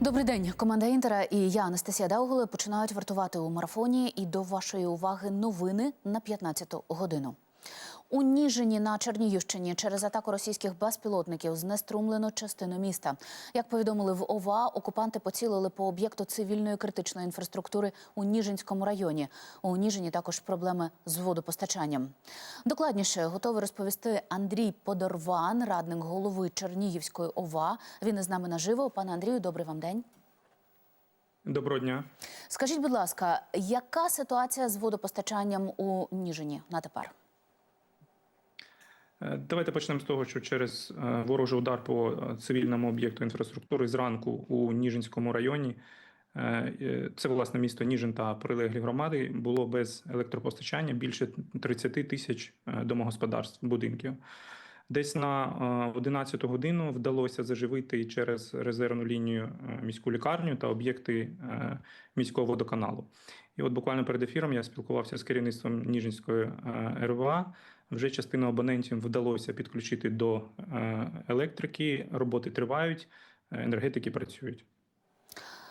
Добрий день, команда Інтера і я, Анастасія Дауголе, починають вартувати у марафоні. І до вашої уваги новини на 15-ту годину. У Ніжині на Чернігівщині через атаку російських безпілотників знеструмлено частину міста. Як повідомили в ОВА, окупанти поцілили по об'єкту цивільної критичної інфраструктури у Ніжинському районі. У Ніжині також проблеми з водопостачанням. Докладніше готовий розповісти Андрій Подорван, радник голови Чернігівської ОВА. Він із нами наживо. Пане Андрію, добрий вам день. Доброго дня. Скажіть, будь ласка, яка ситуація з водопостачанням у Ніжині на тепер? Е, Давайте почнемо з того, що через е, ворожий удар по е, цивільному об'єкту інфраструктури зранку у Ніжинському районі. Це власне місто Ніжин та прилеглі громади було без електропостачання більше 30 тисяч домогосподарств будинків. Десь на е, 11 годину вдалося заживити через резервну лінію міську лікарню та об'єкти міського водоканалу. І от буквально перед ефіром я спілкувався з керівництвом Ніжинської РВА. Вже частину абонентів вдалося підключити до е, електрики. Роботи тривають, енергетики працюють.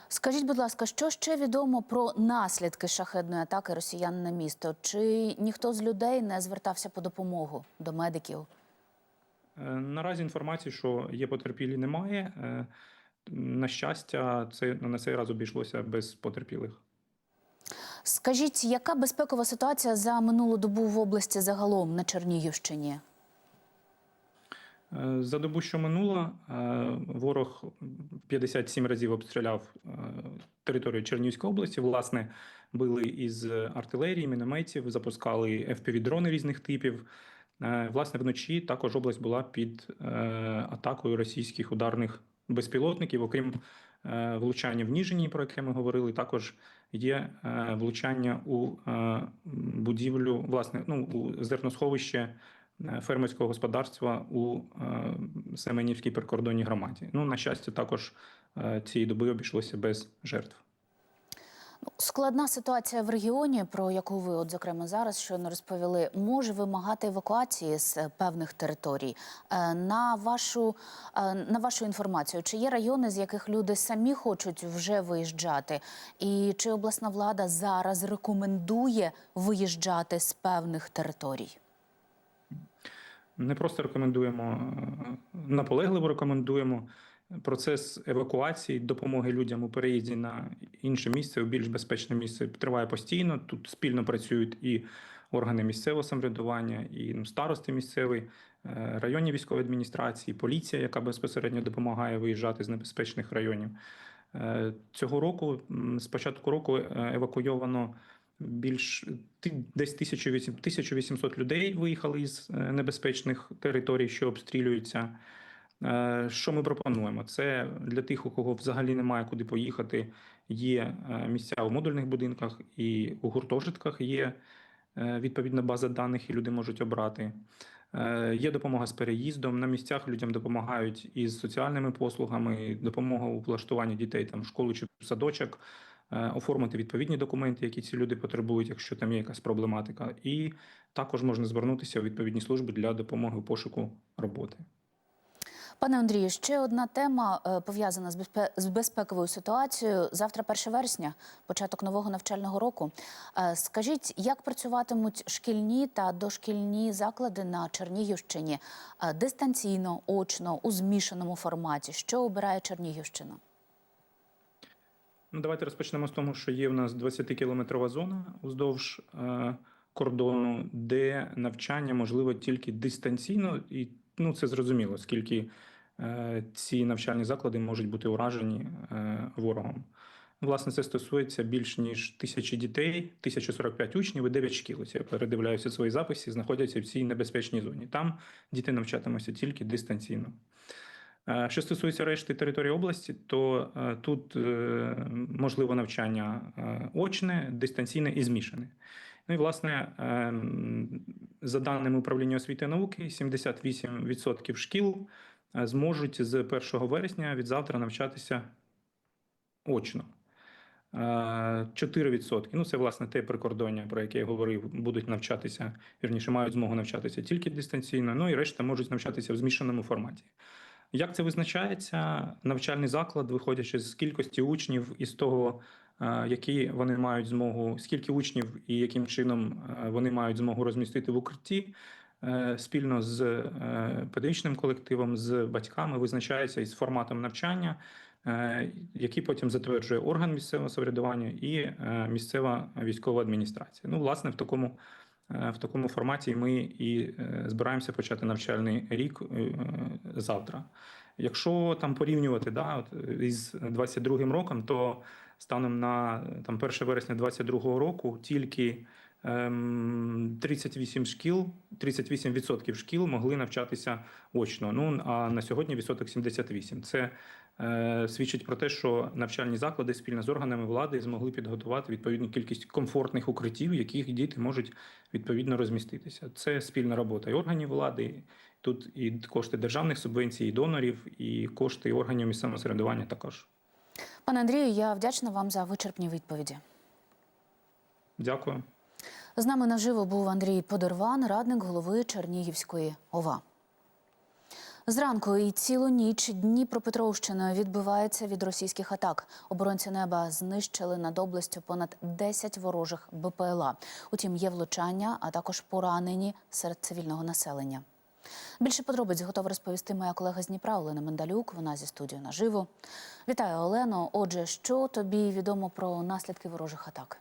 Скажіть, будь ласка, що ще відомо про наслідки шахедної атаки росіян на місто? Чи ніхто з людей не звертався по допомогу до медиків? Е, Наразі інформації, що є потерпілі, немає. Е, На щастя, це на цей раз обійшлося без потерпілих. Скажіть, яка безпекова ситуація за минулу добу в області загалом на Чернігівщині? Е, За добу, що минула, е, ворог 57 разів обстріляв е, територію Чернігівської області. Власне, били із артилерії, мінометів, запускали FPV-дрони різних типів. Власне, вночі також область була під атакою російських ударних безпілотників. Окрім влучання в Ніжині, про яке ми говорили, також є е, влучання у е, будівлю, власне, ну, у зерносховище е, фермерського господарства у е, Семенівській прикордонній громаді. Ну, на щастя, також е, цієї доби обійшлося без жертв. Складна ситуація в регіоні, про яку ви, от зокрема, зараз щойно розповіли, може вимагати евакуації з е, певних територій. Е, На вашу е, на вашу інформацію, чи є райони, з яких люди самі хочуть вже виїжджати, і чи обласна влада зараз рекомендує виїжджати з певних територій? Не просто рекомендуємо, наполегливо рекомендуємо. Процес евакуації, допомоги людям у переїзді на інше місце, у більш безпечне місце, триває постійно. Тут спільно працюють і органи місцевого самоврядування, і ну, старости місцеві, е, районні військові адміністрації, поліція, яка безпосередньо допомагає виїжджати з небезпечних районів. Е, Цього року, з початку року, е, евакуйовано більш десь 1800 1800 людей виїхали із небезпечних територій, що обстрілюються. Е, Що ми пропонуємо? Це для тих, у кого взагалі немає куди поїхати. Є е, місця у модульних будинках і у гуртожитках є е, відповідна база даних, і люди можуть обрати. Є допомога з переїздом. На місцях людям допомагають із соціальними послугами, допомога у влаштуванні дітей там в школу чи садочок, оформити відповідні документи, які ці люди потребують, якщо там є якась проблематика. І також можна звернутися у відповідні служби для допомоги у пошуку роботи. Пане Андрію, ще одна тема е, пов'язана з безпе- безпековою ситуацією. Завтра 1 вересня, початок нового навчального року. Е, Скажіть, як працюватимуть шкільні та дошкільні заклади на Чернігівщині Е, дистанційно, очно, у змішаному форматі? Що обирає Чернігівщина? Ну, давайте розпочнемо з того, що є в нас 20-кілометрова зона уздовж кордону, де навчання можливо тільки дистанційно, і ну це зрозуміло, оскільки е, ці навчальні заклади можуть бути уражені е, ворогом. Власне, це стосується більш ніж тисячі дітей, 1045 учнів і 9 шкіл. Ось Я передивляюся свої записи, знаходяться в цій небезпечній зоні. Там діти навчатимуться тільки дистанційно. Е, Що стосується решти території області, то е, тут е, можливо навчання очне, дистанційне і змішане. Ну і власне, е, за даними управління освіти і науки, 78% шкіл е, зможуть з 1 вересня від завтра навчатися очно. Е, 4%, ну це власне те прикордоння, про яке я говорив, будуть навчатися, вірніше мають змогу навчатися тільки дистанційно. Ну і решта можуть навчатися в змішаному форматі. Як це визначається? Навчальний заклад, виходячи з кількості учнів і з того, е, які вони мають змогу, скільки учнів і яким чином е, вони мають змогу розмістити в укритті, е, спільно з е, педагогічним колективом, з батьками визначається із форматом навчання, е, який потім затверджує орган місцевого самоврядування і е, місцева військова адміністрація. Ну, власне, в такому. Е, В такому форматі ми і е, збираємося почати навчальний рік е, завтра. Якщо там порівнювати да, от, е, із 22 роком, то станом на там 1 вересня 22 року тільки ем, 38 шкіл, 38% шкіл могли навчатися очно. Ну а на сьогодні відсоток 78. Це е, свідчить про те, що навчальні заклади спільно з органами влади змогли підготувати відповідну кількість комфортних укриттів, яких діти можуть відповідно розміститися. Це спільна робота і органів влади. Тут і кошти державних субвенцій, і донорів, і кошти органів місцевого самоврядування також. Пане Андрію, я вдячна вам за вичерпні відповіді. Дякую. З нами наживо був Андрій Подорван, радник голови Чернігівської ОВА. Зранку і цілу ніч Дніпропетровщина відбивається від російських атак. Оборонці неба знищили над областю понад 10 ворожих БПЛА. Утім, є влучання, а також поранені серед цивільного населення. Більше подробиць готова розповісти моя колега з Дніпра Олена Мендалюк. Вона зі студією наживо. Вітаю, Олено. Отже, що тобі відомо про наслідки ворожих атак?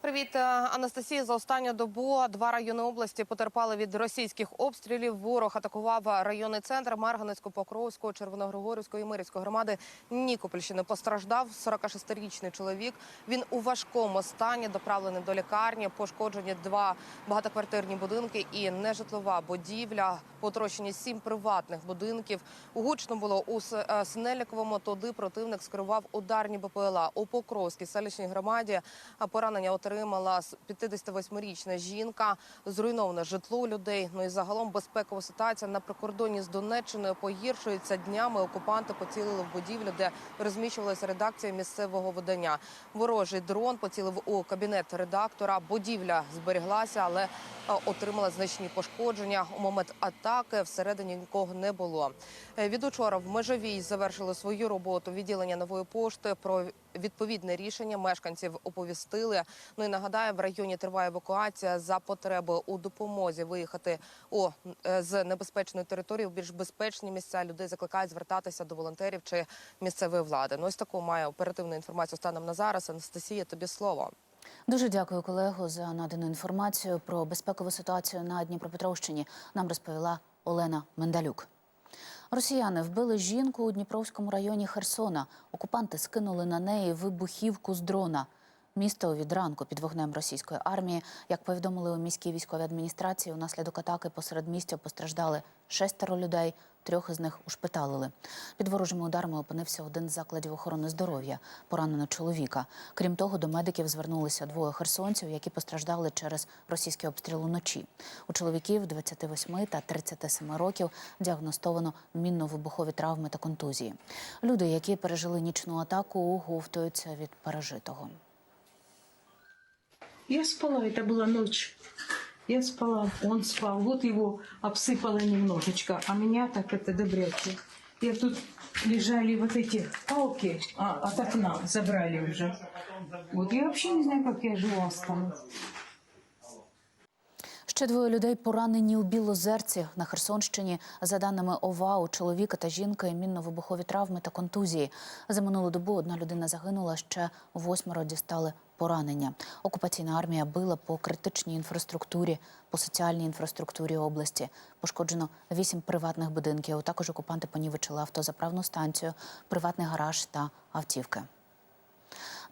Привіт, е, Анастасія. За останню добу два райони області потерпали від російських обстрілів. Ворог атакував районний центр Марганецьку, Покровську, Червоногригорівської і Мирівської громади Нікопольщини. Постраждав 46-річний чоловік. Він у важкому стані доправлений до лікарні. Пошкоджені два багатоквартирні будинки і нежитлова будівля. Потрощені сім приватних будинків. Гучно було у С- е, Туди противник скерував ударні БПЛА. У Покровській селищній громаді поранення отримала с- 58-річна жінка. Зруйноване житло людей. Ну і загалом безпекова ситуація на прикордоні з Донеччиною погіршується днями. Окупанти поцілили в будівлю, де розміщувалася редакція місцевого видання. Ворожий дрон поцілив у кабінет редактора. Будівля зберіглася, але е, отримала значні пошкодження. У момент атаки всередині нікого не було. Е, Від учора в межовій завершили свою роботу відділення нової пошти. Про відповідне рішення мешканців оповістили. Ну і нагадаю, в районі триває евакуація за потреби у допомозі виїхати у е, з небезпечної території в більш безпечні місця. Людей закликають звертатися до волонтерів чи місцевої влади. Ну ось таку має оперативну інформацію станом на зараз. Анастасія, тобі слово. Дуже дякую, колего, за надану інформацію про безпекову ситуацію на Дніпропетровщині. Нам розповіла Олена Мендалюк. Росіяни вбили жінку у Дніпровському районі Херсона. Окупанти скинули на неї вибухівку з дрона. Місто від ранку під вогнем російської армії. Як повідомили у міській військовій адміністрації, унаслідок атаки посеред містя постраждали шестеро людей. Трьох із них ушпиталили. Під ворожими ударами опинився один з закладів охорони здоров'я, поранено чоловіка. Крім того, до медиків звернулися двоє херсонців, які постраждали через російський обстріл уночі. У чоловіків 28 та 37 років діагностовано мінно-вибухові травми та контузії. Люди, які пережили нічну атаку, оговтуються від пережитого. Я спала, это была ночь. Я спала, он спал. Вот его обсыпало немножечко, а меня так это добряче. Я тут лежали вот эти палки а, от окна, забрали уже. Вот я вообще не знаю, как я жива останусь. Ще двоє людей поранені у Білозерці на Херсонщині. За даними ОВА, у чоловіка та жінки мінно-вибухові травми та контузії. За минулу добу одна людина загинула, ще восьмеро дістали поранення. Окупаційна армія била по критичній інфраструктурі, по соціальній інфраструктурі області. Пошкоджено вісім приватних будинків. Також окупанти понівечили автозаправну станцію, приватний гараж та автівки.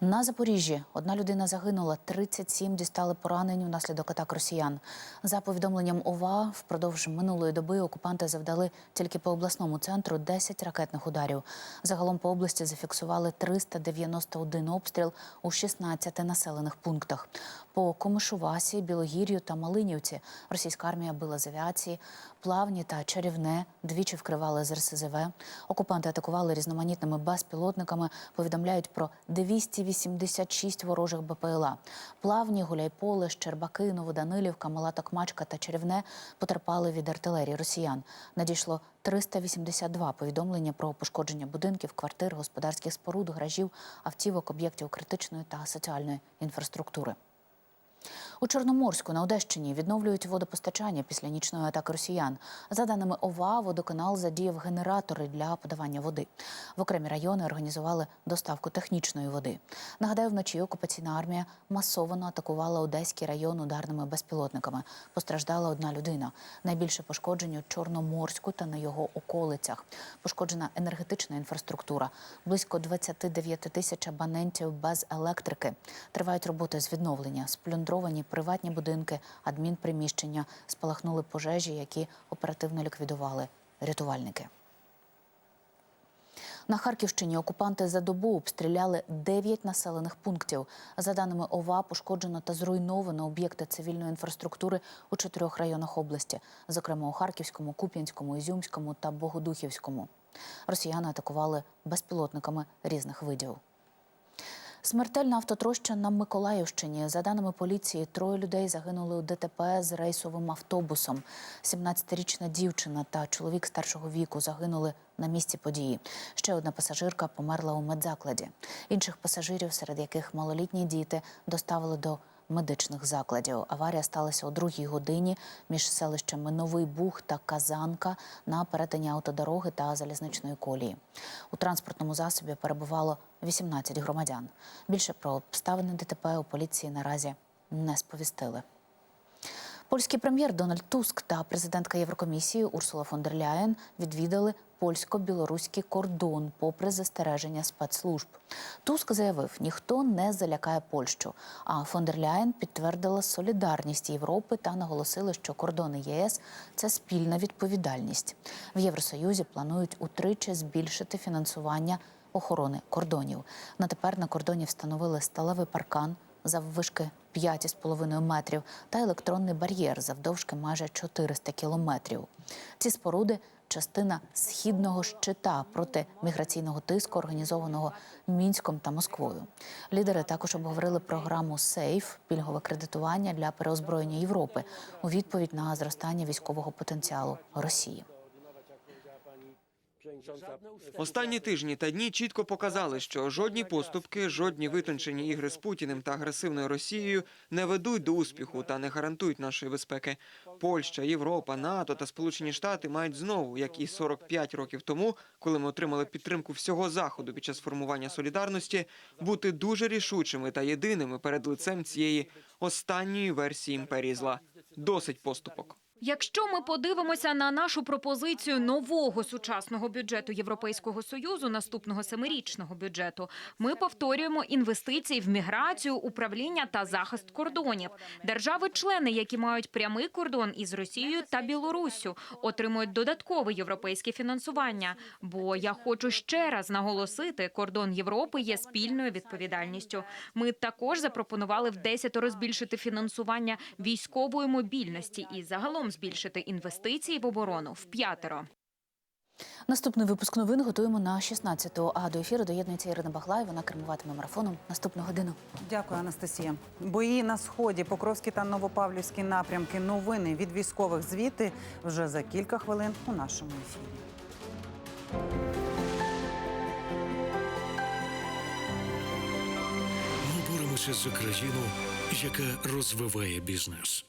На Запоріжжі одна людина загинула, 37 дістали поранень внаслідок атак росіян. За повідомленням ОВА, впродовж минулої доби окупанти завдали тільки по обласному центру 10 ракетних ударів. Загалом по області зафіксували 391 обстріл у 16 населених пунктах. По Комишувасі, Білогір'ю та Малинівці російська армія била з авіації, плавні та чарівне двічі вкривали з РСЗВ. Окупанти атакували різноманітними безпілотниками. Повідомляють про 200 286 ворожих БПЛА. Плавні, Гуляйполе, Щербаки, Новоданилівка, Мала Токмачка та Черівне потерпали від артилерії росіян. Надійшло 382 повідомлення про пошкодження будинків, квартир, господарських споруд, гаражів, автівок, об'єктів критичної та соціальної інфраструктури. У Чорноморську на Одещині відновлюють водопостачання після нічної атаки росіян. За даними ОВА, водоканал задіяв генератори для подавання води. В окремі райони організували доставку технічної води. Нагадаю, вночі окупаційна армія масово атакувала Одеський район ударними безпілотниками. Постраждала одна людина. Найбільше пошкоджень у Чорноморську та на його околицях. Пошкоджена енергетична інфраструктура. Близько 29 тисяч абонентів без електрики. Тривають роботи з відновлення. Сплюндровані приватні будинки, адмінприміщення. Спалахнули пожежі, які оперативно ліквідували рятувальники. На Харківщині окупанти за добу обстріляли 9 населених пунктів. За даними ОВА, пошкоджено та зруйновано об'єкти цивільної інфраструктури у чотирьох районах області, зокрема у Харківському, Куп'янському, Ізюмському та Богодухівському. Росіяни атакували безпілотниками різних видів. Смертельна автотроща на Миколаївщині. За даними поліції, троє людей загинули у ДТП з рейсовим автобусом. 17-річна дівчина та чоловік старшого віку загинули на місці події. Ще одна пасажирка померла у медзакладі. Інших пасажирів, серед яких малолітні діти, доставили до медичних закладів. Аварія сталася о другій годині між селищами Новий Буг та Казанка на перетині автодороги та залізничної колії. У транспортному засобі перебувало 18 громадян. Більше про обставини ДТП у поліції наразі не сповістили. Польський прем'єр Дональд Туск та президентка Єврокомісії Урсула фон дер Ляєн відвідали польсько-білоруський кордон попри застереження спецслужб. Туск заявив, ніхто не залякає Польщу. А фон дер Ляєн підтвердила солідарність Європи та наголосили, що кордони ЄС це спільна відповідальність. В Євросоюзі планують утричі збільшити фінансування охорони кордонів. На тепер на кордоні встановили сталевий паркан заввишки 5,5 метрів та електронний бар'єр завдовжки майже 400 кілометрів. Ці споруди частина східного щита проти міграційного тиску, організованого мінськом та Москвою. Лідери також обговорили програму СЕЙФ пільгове кредитування для переозброєння Європи у відповідь на зростання військового потенціалу Росії. Останні тижні та дні чітко показали, що жодні поступки, жодні витончені ігри з Путіним та агресивною Росією не ведуть до успіху та не гарантують нашої безпеки. Польща, Європа, НАТО та Сполучені Штати мають знову, як і 45 років тому, коли ми отримали підтримку всього заходу під час формування солідарності, бути дуже рішучими та єдиними перед лицем цієї останньої версії імперії зла. Досить поступок. Якщо ми подивимося на нашу пропозицію нового сучасного бюджету Європейського союзу, наступного семирічного бюджету, ми повторюємо інвестиції в міграцію, управління та захист кордонів. Держави-члени, які мають прямий кордон із Росією та Білоруссю, отримують додаткове європейське фінансування. Бо я хочу ще раз наголосити, кордон Європи є спільною відповідальністю. Ми також запропонували в десятеро збільшити фінансування військової мобільності і загалом збільшити інвестиції в оборону в п'ятеро. Наступний випуск новин готуємо на 16-ту. А до ефіру доєднується Ірина Баглай. Вона кермуватиме марафоном наступну годину. Дякую, Анастасія. Бої на сході, Покровський та Новопавлівський напрямки. Новини від військових звіти вже за кілька хвилин у нашому ефірі. Ми боремося за країну, яка розвиває бізнес.